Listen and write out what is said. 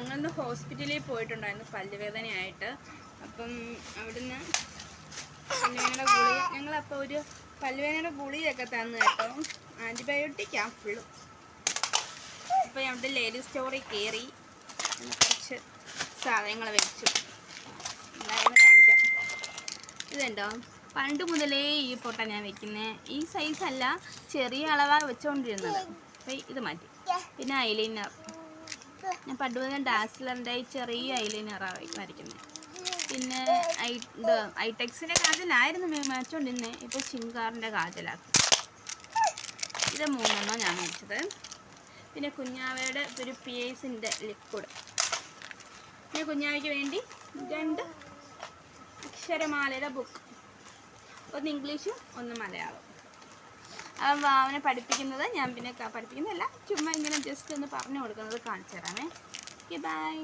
ഞങ്ങളൊന്ന് ഹോസ്പിറ്റലിൽ പോയിട്ടുണ്ടായിരുന്നു പല്ലുവേദനയായിട്ട്. അപ്പം അവിടുന്ന് പല്ലുവേദനയുടെ ഗുളിക ഞങ്ങളപ്പോൾ ഒരു പല്ലുവേദനയുടെ ഗുളിയൊക്കെ തന്നു കേട്ടോ. ആന്റിബയോട്ടിക്കാണ് ഫുള്ളും അപ്പോൾ അവിടെ ലേഡി സ്റ്റോറിൽ കയറി കുറച്ച് സാധനങ്ങൾ വെച്ചു. എന്തായാലും കാണിക്കാം. ഇതുണ്ടോ? പണ്ട് മുതലേ ഈ പൊട്ട ഞാൻ വെക്കുന്നത് ഈ സൈസല്ല ചെറിയ അളവാണ് വെച്ചുകൊണ്ടിരുന്നത് അപ്പോൾ ഇത് മാറ്റി. പിന്നെ ഐലൈനർ ഞാൻ പണ്ട് മുതൽ ഈ ചെറിയ ഐലൈനറാണ് വരയ്ക്കുന്നത് പിന്നെ ഐ ഇത് ഐടെക്സിന്റെ കാജലായിരുന്നു മേടിച്ചുകൊണ്ടിരുന്നത് ഇപ്പോൾ ചിങ്കാറിന്റെ കാജലാക്കി ഇത് മൂന്നെണ്ണം ഞാൻ മേടിച്ചത്. പിന്നെ കുഞ്ഞാവയുടെ ഒരു പി എസിന്റെ ലിക്വിഡ് പിന്നെ കുഞ്ഞാവയ്ക്ക് വേണ്ടി രണ്ട് അക്ഷരമാലയുടെ ബുക്ക് ഒന്ന് ഇംഗ്ലീഷും ഒന്ന് മലയാളവും. അവനെ പഠിപ്പിക്കുന്നത് ഞാൻ പിന്നെ പഠിപ്പിക്കുന്നതല്ല ചുമ്മാ ഇങ്ങനെ ജസ്റ്റ് ഒന്ന് പറഞ്ഞു കൊടുക്കുന്നത് കാണിച്ചു തരാമേ. Okay bye